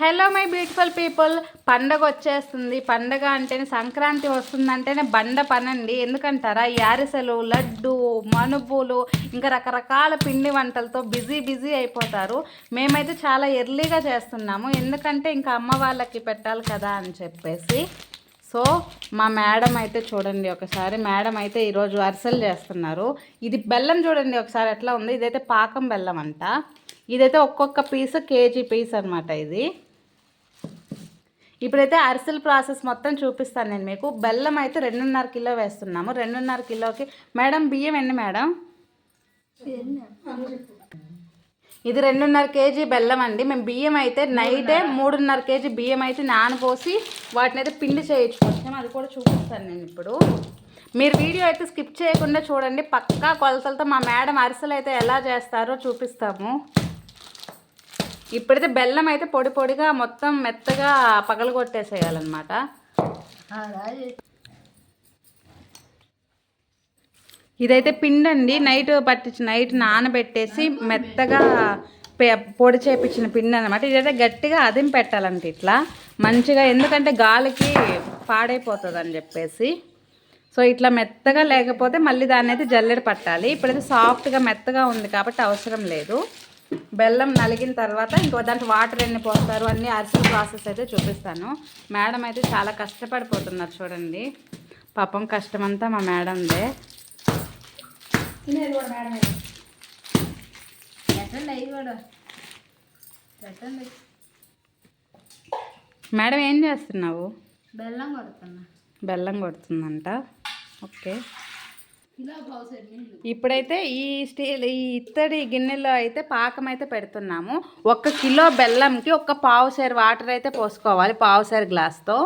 Hello my beautiful people పండగ వచ్చేస్తుంది పండగ అంటేనే సంక్రాంతి వస్తుందంటేనే బండ పనండి. ఎందుకంటారా? యారిసెలు లడ్డు మనుపులు ఇంకా రకరకాల పిండి వంటలతో బిజీ బిజీ అయిపోతారు. మేమైతే చాలా ఎర్లీగా చేస్తున్నాము. ఎందుకంటే ఇంకా అమ్మ వాళ్ళకి పెట్టాలి కదా అని చెప్పేసి. సో మా మేడం అయితే చూడండి ఒకసారి. మేడం అయితే ఈరోజు అరిసెలు చేస్తున్నారు. ఇది బెల్లం చూడండి ఒకసారి ఎట్లా ఉంది. ఇదైతే పాకం బెల్లం అంట. ఇదైతే ఒక్కొక్క పీస్ కేజీ పీస్ అనమాట ఇది. ఇప్పుడైతే అరిసెల ప్రాసెస్ మొత్తం చూపిస్తాను నేను మీకు. బెల్లం అయితే రెండున్నర కిలో వేస్తున్నాము. రెండున్నర కిలోకి మేడం బియ్యం ఎన్ని మేడం? ఇది రెండున్నర కేజీ బెల్లం అండి. మేము బియ్యం అయితే నైటే మూడున్నర కేజీ బియ్యం అయితే నానపోసి వాటిని అయితే పిండి చేయించుకొచ్చాము. అది కూడా చూపిస్తాను నేను ఇప్పుడు. మీరు వీడియో అయితే స్కిప్ చేయకుండా చూడండి. పక్కా కొలతలతో మా మేడం అరిసెలు అయితే ఎలా చేస్తారో చూపిస్తాము. ఇప్పుడైతే బెల్లం అయితే పొడి పొడిగా మొత్తం మెత్తగా పగలగొట్టేసేయాలన్నమాట. ఇదైతే పిండి అండి నైట్ పట్టించి నైట్ నానబెట్టేసి మెత్తగా పొడి చేపించిన పిండి అనమాట ఇదైతే గట్టిగా అదిం పెట్టాలంట ఇట్లా. మంచిగా ఎందుకంటే గాలికి పాడైపోతుంది అని చెప్పేసి. సో ఇట్లా మెత్తగా లేకపోతే మళ్ళీ దాన్ని అయితే జల్లెడ పట్టాలి. ఇప్పుడైతే సాఫ్ట్గా మెత్తగా ఉంది కాబట్టి అవసరం లేదు. బెల్లం నలిగిన తర్వాత ఇంకో దాంట్లో వాటర్ ఎన్ని పోస్తారు అన్ని అరిసెల ప్రాసెస్ అయితే చూపిస్తాను. మేడం అయితే చాలా కష్టపడిపోతున్నారు చూడండి. పాపం కష్టమంతా మా మేడందే. మేడం ఏం చేస్తున్నావు? బెల్లం కొడుతున్నా. బెల్లం కొడుతుందంట. ఓకే. ఇప్పుడైతే ఈ స్టీల్ ఈ ఇత్తడి గిన్నెలో అయితే పాకం అయితే పెడుతున్నాము. ఒక కిలో బెల్లంకి ఒక పావు సేరు వాటర్ అయితే పోసుకోవాలి పావు సేరు గ్లాస్తో.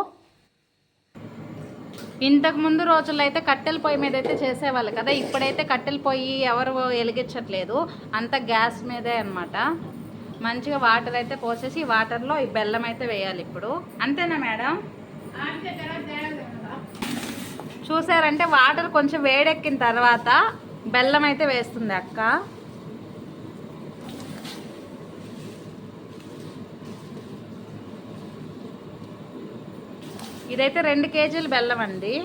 ఇంతకు ముందు రోజుల్లో అయితే కట్టెల పొయ్యి మీద అయితే చేసేవాళ్ళు కదా ఇప్పుడైతే కట్టెల పొయ్యి ఎవరు వెలిగించట్లేదు. అంత గ్యాస్ మీదే అన్నమాట. మంచిగా వాటర్ అయితే పోసేసి వాటర్లో ఈ బెల్లం అయితే వేయాలి ఇప్పుడు. అంతేనా మేడం? చూసారంటే వాటర్ కొంచెం వేడెక్కిన తర్వాత బెల్లం అయితే వేస్తుంది అక్క. ఇదైతే రెండు కేజీలు బెల్లం అండి.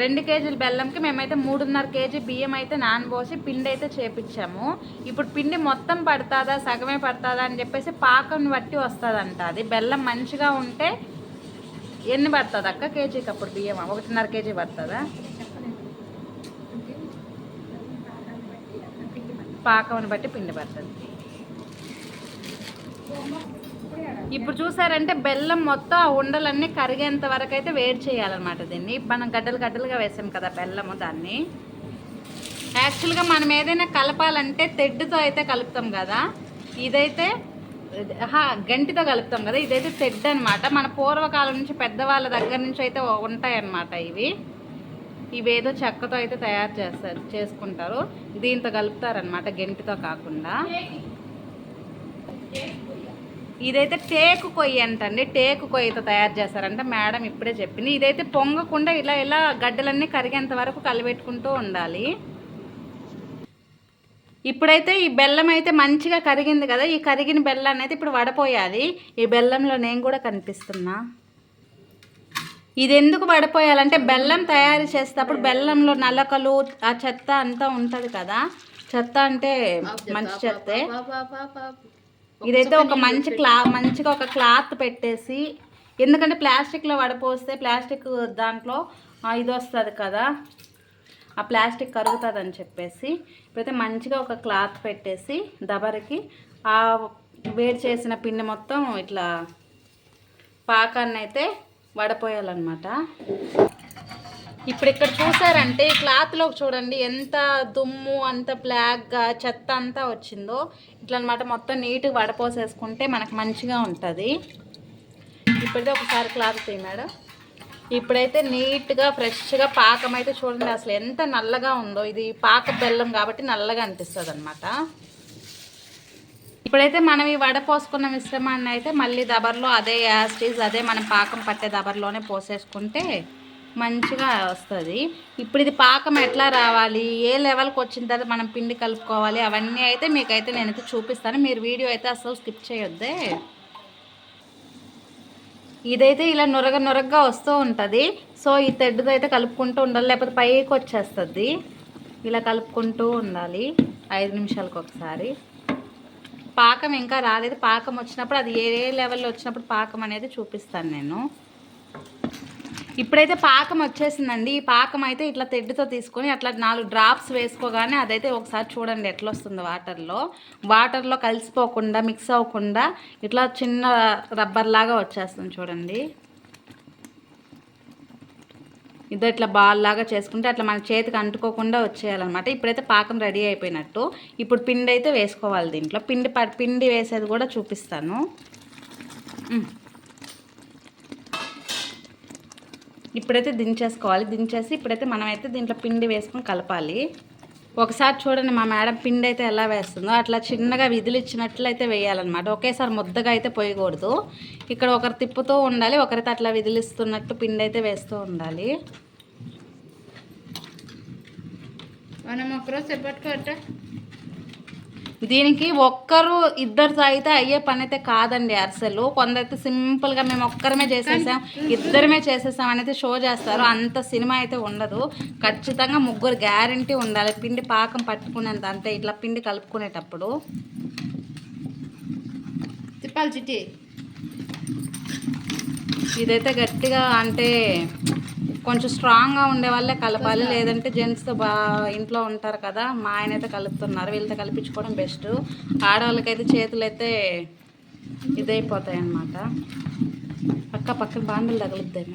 రెండు కేజీల బెల్లంకి మేమైతే మూడున్నర కేజీ బియ్యం అయితే నానబోసి పిండి అయితే చేపించాము ఇప్పుడు పిండి మొత్తం పడుతుందా సగమే పడుతుందా అని చెప్పేసి పాకం బట్టి వస్తుందంట. అది బెల్లం మంచిగా ఉంటే ఎన్ని పడుతుంది అక్క కేజీకి అప్పుడు బియ్యం ఒకటిన్నర కేజీ పడుతుందా? పాకం బట్టి పిండి పడుతుంది. ఇప్పుడు చూసారంటే బెల్లం మొత్తం ఆ ఉండలన్నీ కరిగేంత వరకు అయితే వేడి చేయాలన్నమాట దీన్ని. మనం గడ్డలు గడ్డలుగా వేసాం కదా బెల్లము దాన్ని. యాక్చువల్గా మనం ఏదైనా కలపాలంటే తెడ్డుతో అయితే కలుపుతాం కదా. ఇదైతే గంటితో కలుపుతాం కదా. ఇదైతే తెడ్డు అనమాట మన పూర్వకాలం నుంచి పెద్దవాళ్ళ దగ్గర నుంచి అయితే ఉంటాయన్నమాట ఇవి. ఇవేదో చెక్కతో అయితే తయారు చేస్తారు చేసుకుంటారు. దీంతో కలుపుతారనమాట గంటితో కాకుండా. ఇదైతే టేకు కొయ్యి అంటండి. టేకు కొయ్యతో తయారు చేస్తారంట. మేడం ఇప్పుడే చెప్పింది. ఇదైతే పొంగకుండా ఇలా ఇలా గడ్డలన్నీ కరిగేంత వరకు కలిపెట్టుకుంటూ ఉండాలి. ఇప్పుడైతే ఈ బెల్లం అయితే మంచిగా కరిగింది కదా. ఈ కరిగిన బెల్లాన్ని అయితే ఇప్పుడు వడపోయాలి. ఈ బెల్లంలో నేను కూడా కనిపిస్తున్నా. ఇది ఎందుకు వడపోయాలంటే బెల్లం తయారు చేసేటప్పుడు బెల్లంలో నలకలు ఆ చెత్త అంతా ఉంటుంది కదా. చెత్త అంటే మంచి చెత్తే. ఇదైతే ఒక మంచి క్లా మంచిగా ఒక క్లాత్ పెట్టేసి ఎందుకంటే ప్లాస్టిక్లో వడపోస్తే ప్లాస్టిక్ దాంట్లో ఇది వస్తుంది కదా ఆ ప్లాస్టిక్ కరుగుతుంది అని చెప్పేసి ఇప్పుడైతే మంచిగా ఒక క్లాత్ పెట్టేసి దబరికి ఆ వేడి చేసిన పిండి మొత్తం ఇట్లా పాకాన్ని అయితే వడపోయాలన్నమాట. ఇప్పుడు ఇక్కడ చూసారంటే క్లాత్లో చూడండి ఎంత దుమ్ము అంత బ్లాక్గా చెత్త అంతా వచ్చిందో. ఇట్లా అనమాట మొత్తం నీట్గా వడపోసేసుకుంటే మనకు మంచిగా ఉంటుంది. ఇప్పుడైతే ఒకసారి క్లాత్ తీ మేడం. ఇప్పుడైతే నీట్గా ఫ్రెష్గా పాకం అయితే చూడండి అసలు ఎంత నల్లగా ఉందో. ఇది పాక బెల్లం కాబట్టి నల్లగా అనిపిస్తుంది అనమాట ఇప్పుడైతే మనం ఈ వడ పోసుకున్న మిశ్రమాన్ని అయితే మళ్ళీ దబర్లో అదే యాస్టీజ్ అదే మనం పాకం పట్టే దబర్లోనే పోసేసుకుంటే మంచిగా వస్తుంది. ఇప్పుడు ఇది పాకం ఎట్లా రావాలి? ఏ లెవెల్కి వచ్చిన తర్వాత మనం పిండి కలుపుకోవాలి? అవన్నీ అయితే మీకైతే నేనైతే చూపిస్తాను. మీరు వీడియో అయితే అసలు స్కిప్ చేయొద్దే. ఇదైతే ఇలా నొరగ నొరగగా వస్తూ ఉంటుంది. సో ఈ తెడ్డుతో అయితే కలుపుకుంటూ ఉండాలి. లేకపోతే పైకి వచ్చేస్తుంది. ఇలా కలుపుకుంటూ ఉండాలి. ఐదు నిమిషాలకు ఒకసారి. పాకం ఇంకా రాలేదు. పాకం వచ్చినప్పుడు అది ఏ ఏ లెవెల్లో వచ్చినప్పుడు పాకం అనేది చూపిస్తాను నేను. ఇప్పుడైతే పాకం వచ్చేసిందండి. ఈ పాకం అయితే ఇట్లా తెడ్డుతో తీసుకొని అట్లా నాలుగు డ్రాప్స్ వేసుకోగానే అదైతే ఒకసారి చూడండి ఎట్లా వస్తుంది వాటర్లో వాటర్లో కలిసిపోకుండా మిక్స్ అవ్వకుండా ఇట్లా చిన్న రబ్బర్ లాగా వచ్చేస్తుంది చూడండి. ఇదో ఇట్లా బాల్ లాగా చేసుకుంటే అట్లా మన చేతికి అంటుకోకుండా వచ్చేయాలన్నమాట. ఇప్పుడైతే పాకం రెడీ అయిపోయినట్టు. ఇప్పుడు పిండి అయితే వేసుకోవాలి దీంట్లో. పిండి ప- పిండి వేసేది కూడా చూపిస్తాను. ఇప్పుడైతే దించేసుకోవాలి. దించేసి ఇప్పుడైతే మనమైతే దీంట్లో పిండి వేసుకొని కలపాలి. ఒకసారి చూడండి మా మేడం పిండి అయితే ఎలా వేస్తుందో. అట్లా చిన్నగా విదిలిచ్చినట్లయితే వేయాలన్నమాట. ఒకేసారి ముద్దగా అయితే పోయకూడదు. ఇక్కడ ఒకరు తిప్పుతూ ఉండాలి ఒకరైతే అట్లా విదిలిస్తున్నట్టు పిండి అయితే వేస్తూ ఉండాలి. మనం ఒకరోజు చెప్పట్టుకోట దీనికి ఒక్కరు ఇద్దరు తాగితే అయ్యే పని అయితే కాదండి అరిసెలు. కొందరైతే సింపుల్గా మేము ఒక్కరమే చేసేసాం ఇద్దరమే చేసేసాం అనేది షో చేస్తారు. అంత సినిమా అయితే ఉండదు. ఖచ్చితంగా ముగ్గురు గ్యారంటీ ఉండాలి. పిండి పాకం పట్టుకునేంత అంటే ఇట్లా పిండి కలుపుకునేటప్పుడు. తిప్పాలి చిట్టి. ఇదైతే గట్టిగా అంటే కొంచెం స్ట్రాంగ్గా ఉండే వాళ్ళే కలపాలి. లేదంటే జెంట్స్ బా ఇంట్లో ఉంటారు కదా మా ఆయన అయితే కలుపుతున్నారు. వీళ్ళతో కలిపించుకోవడం బెస్ట్ ఆడవాళ్ళకైతే చేతులు అయితే ఇదైపోతాయి అన్నమాట పక్క పక్కన బాంధులు తగులుద్దాయి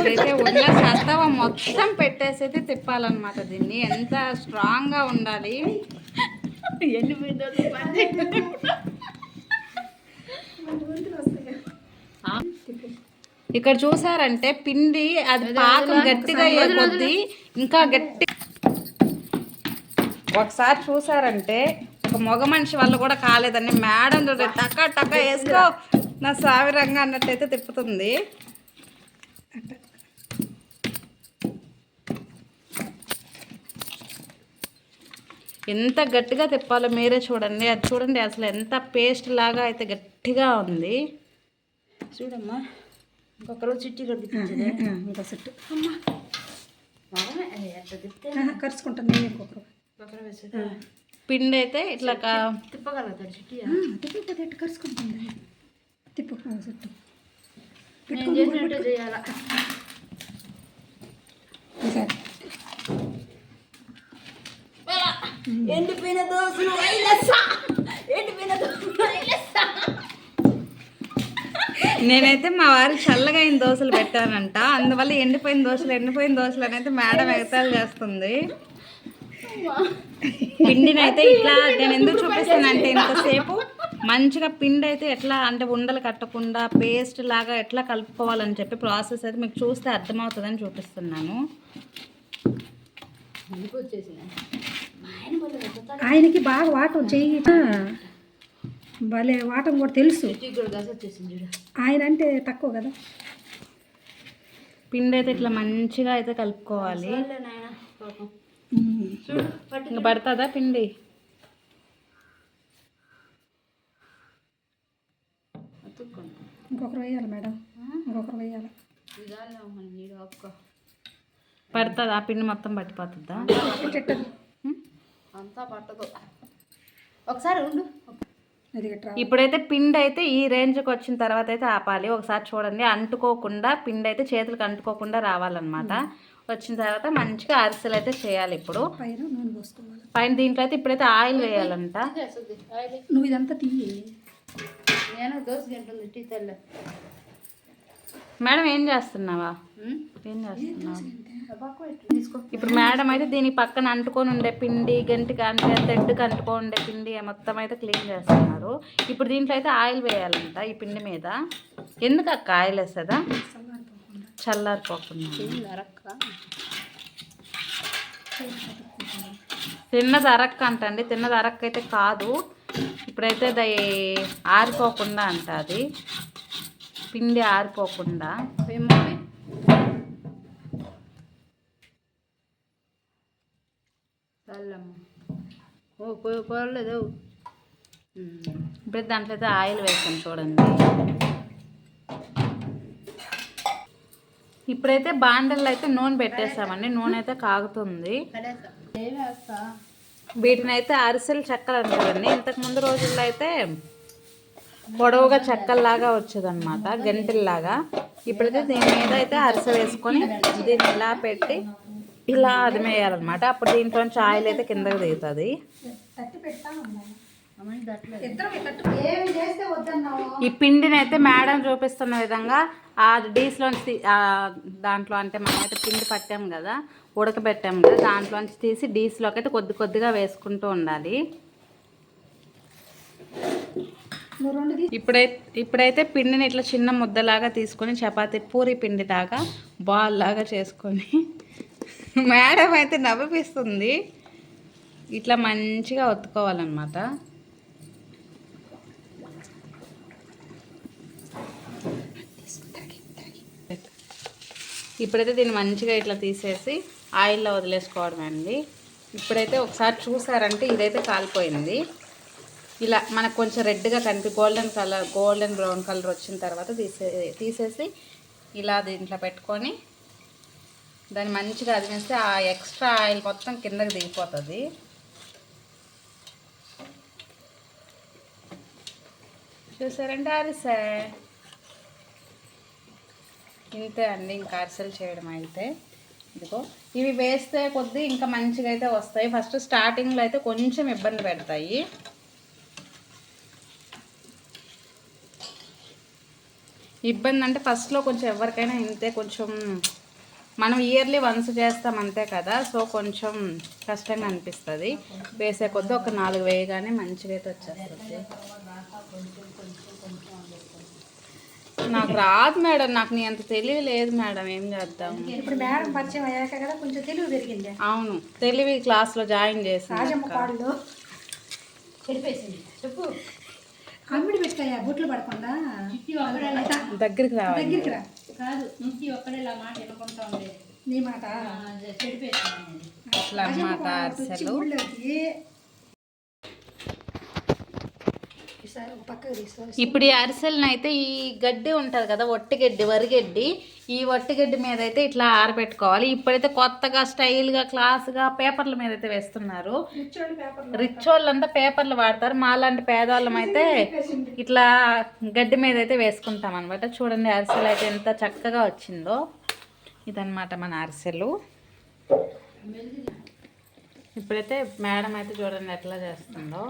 ఇదైతే ఉన్న సత్తవ మొత్తం పెట్టేసి అయితే తిప్పాలన్నమాట దీన్ని. ఎంత స్ట్రాంగ్గా ఉండాలి. ఎన్ని ఇక్కడ చూసారంటే పిండి అది పాకం గట్టిగా అయ్యే కొద్దీ ఇంకా గట్టి ఒకసారి చూసారంటే ఒక మగ మనిషి వల్ల కూడా కాలేదండి. మేడం చూడండి టక టక వేసుకో. నా సావిరంగా అన్నట్టయితే తిప్పుతుంది. ఎంత గట్టిగా తిప్పాలో మీరే చూడండి. అది చూడండి అసలు ఎంత పేస్ట్ లాగా అయితే గట్టిగా ఉంది. చూడమ్మా. ఇంకొక రోజు చిట్టి రొద్దిపించదే ఇంకో తిప్పితే కరుచుకుంటాను నేను ఇంకొకరు. పిండి అయితే ఇట్లా కా- తిప్పగలుగుతాడు చిట్టి తిప్పకపోతే ఎట్టు కరుచుకుంటుంది? తిప్పు ఈసారి ఎండిపోయిన దోశలు ఎండిపోయిన దోశలు నేనైతే మా వారికి చల్లగా అయిన దోశలు పెట్టానంట. అందువల్ల ఎండిపోయిన దోశలు ఎండిపోయిన దోశలు అనేది మేడం ఎగతాలు చేస్తుంది. పిండిని అయితే ఇట్లా నేను ఎందుకు చూపిస్తానంటే ఇంతసేపు మంచిగా పిండి అయితే ఎట్లా అంటే ఉండలు కట్టకుండా పేస్ట్ లాగా ఎట్లా కలుపుకోవాలని చెప్పి ప్రాసెస్ అయితే మీకు చూస్తే అర్థమవుతుందని చూపిస్తున్నాను. ఆయనకి బాగా వాటం చెయ్యి. భలే వాటం కూడా తెలుసు. ఆయన అంటే తక్కువ కదా? పిండి అయితే ఇట్లా మంచిగా అయితే కలుపుకోవాలి. ఇంకా పడుతుందా పిండి? ఇంకొకరు వేయాలి మేడం. ఇంకొకరు వేయాలి. పడుతుందా? ఆ పిండి మొత్తం పట్టిపోతుందా? చెట్టది అంతా పట్టదు. ఒకసారి ఉండు. ఇప్పుడైతే పిండి అయితే ఈ రేంజ్కి వచ్చిన తర్వాత అయితే ఆపాలి. ఒకసారి చూడండి అంటుకోకుండా పిండి అయితే చేతులకు అంటుకోకుండా రావాలన్నమాట. వచ్చిన తర్వాత మంచిగా అరిసెలు అయితే చేయాలి ఇప్పుడు. పైన నూనె పోసుకోవాలి. పైన దీంట్లో అయితే ఇప్పుడైతే ఆయిల్ వేయాలంట. నువ్వు ఇదంతా తీయి నేను దోశ మేడం ఏం చేస్తున్నావా? ఏం చేస్తున్నావా? ఇప్పుడు మేడం అయితే దీని పక్కన అంటుకొని ఉండే పిండి గంటికి అంటే తెడ్డుకి అంటుకొని ఉండే పిండి మొత్తం అయితే క్లీన్ చేస్తున్నారు. ఇప్పుడు దీంట్లో అయితే ఆయిల్ వేయాలంట ఈ పిండి మీద. ఎందుకు అక్క ఆయిల్ వేస్తుందా చల్లారిపోకుండా. తిన్నది అరక్క అంటండి తిన్నది అరక్క అయితే కాదు. ఇప్పుడు ఇప్పుడైతే అది ఆరిపోకుండా అంట అది. పిండి ఆరిపోకుండా. ఓ పోలేదు ఇప్పుడు దాంట్లో అయితే ఆయిల్ వేసాను చూడండి. ఇప్పుడైతే బాండల్లో అయితే నూనె పెట్టేసామండి. నూనె అయితే కాగుతుంది. ఏమి వేస్తా వీటిని అయితే అరిసెలు చెక్కలు అంటారండి. ఇంతకు ముందు రోజుల్లో అయితే పొడవుగా చెక్కల్లాగా వచ్చేదన్నమాట గంటల్లాగా. ఇప్పుడైతే దీని మీద అయితే అరిసె వేసుకొని దీన్ని ఇలా పెట్టి ఇలా అదిమేయాలన్నమాట. అప్పుడు దీంట్లో ఆయిల్ అయితే కిందకి దిగుతుంది. ఈ పిండిని అయితే మేడం చూపిస్తున్న విధంగా ఆ డీస్లోంచి తీ- దాంట్లో అంటే మనం అయితే పిండి పట్టాం కదా ఉడకబెట్టాం కదా దాంట్లోంచి తీసి డీస్లోకి అయితే కొద్ది కొద్దిగా వేసుకుంటూ ఉండాలి నువ్వు రెండు తీసి ఇప్పుడైతే ఇప్పుడైతే పిండిని ఇట్లా చిన్న ముద్దలాగా తీసుకొని చపాతి పూరి పిండి లాగా బాల్ లాగా చేసుకొని మేడం అయితే నవ్విపిస్తుంది. ఇట్లా మంచిగా ఒత్తుకోవాలన్నమాట. ఇప్పుడైతే దీన్ని మంచిగా ఇట్లా తీసేసి ఆయిల్లో వదిలేసుకోవడం అండి. ఇప్పుడైతే ఒకసారి చూసారంటే ఇదైతే కాలిపోయింది. ఇలా మనకు కొంచెం రెడ్గా కనిపి golden colour golden brown colour వచ్చిన తర్వాత తీసే తీసేసి ఇలా దీంట్లో పెట్టుకొని దాన్ని మంచిగా అదిమేస్తే ఆ ఎక్స్ట్రా ఆయిల్ మొత్తం కిందకి దిగిపోతుంది. చూసారంటే అరిసే? ఇంతే అండి ఇంకా అరిసెలు చేయడం అయితే. ఇదిగో ఇవి వేస్తే కొద్దీ ఇంకా మంచిగా అయితే వస్తాయి. ఫస్ట్ స్టార్టింగ్లో అయితే కొంచెం ఇబ్బంది పెడతాయి. ఇబ్బంది అంటే ఫస్ట్లో కొంచెం ఎవరికైనా ఇంతే కొంచెం మనం ఇయర్లీ వన్స్ చేస్తాం అంతే కదా సో కొంచెం కష్టంగా అనిపిస్తుంది. వేసే కొద్దీ ఒక నాలుగు వేయగానే మంచిగా అయితే వచ్చేస్తుంది. నాకు రాదు మేడం నాకు నీ అంత తెలివి లేదు మేడం ఏం చేద్దాం? ఇప్పుడు మేడం పరిచయం అయ్యాక కదా కొంచెం తెలివి పెరిగింది. అవును తెలివి క్లాస్లో జాయిన్ చెడిపేసింది చెప్పు. అమ్మిడి పెట్టుకాయ బొట్లు పడకుండా. దగ్గరికి రావాలి. దగ్గరికి రా. కాదు చిట్టి ఒక్కడేలా మాట వినకుండా ఉండేది నీ మాట. ఆ, చెడిపేసింది అట్లా అరిసెలు ఇప్పుడు ఈ అరిసెలను అయితే ఈ గడ్డి ఉంటుంది కదా ఒట్టి గడ్డి వరిగడ్డి ఈ వట్టి గడ్డి మీద అయితే ఇట్లా ఆరబెట్టుకోవాలి. ఇప్పుడైతే కొత్తగా స్టైల్గా క్లాస్గా పేపర్ల మీద అయితే వేస్తున్నారు రిచ్ వాళ్ళంతా పేపర్లు వాడతారు. మాలాంటి పేదవాళ్ళం అయితే ఇట్లా గడ్డి మీద అయితే వేసుకుంటాం అనమాట చూడండి అరిసెలు అయితే ఎంత చక్కగా వచ్చిందో. ఇదన్నమాట మన అరిసెలు. ఇప్పుడైతే మేడం అయితే చూడండి ఎట్లా చేస్తుందో.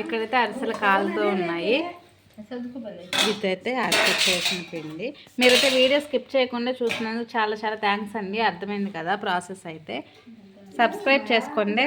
ఇక్కడైతే అరిసెలు కాలుతూ ఉన్నాయి. ఇదైతే అరిసెలు చేసిన పిండి. మీరైతే వీడియో స్కిప్ చేయకుండా చూసినందుకు చాలా చాలా థ్యాంక్స్ అండి. అర్థమైంది కదా ప్రాసెస్ అయితే. సబ్స్క్రైబ్ చేసుకోండి.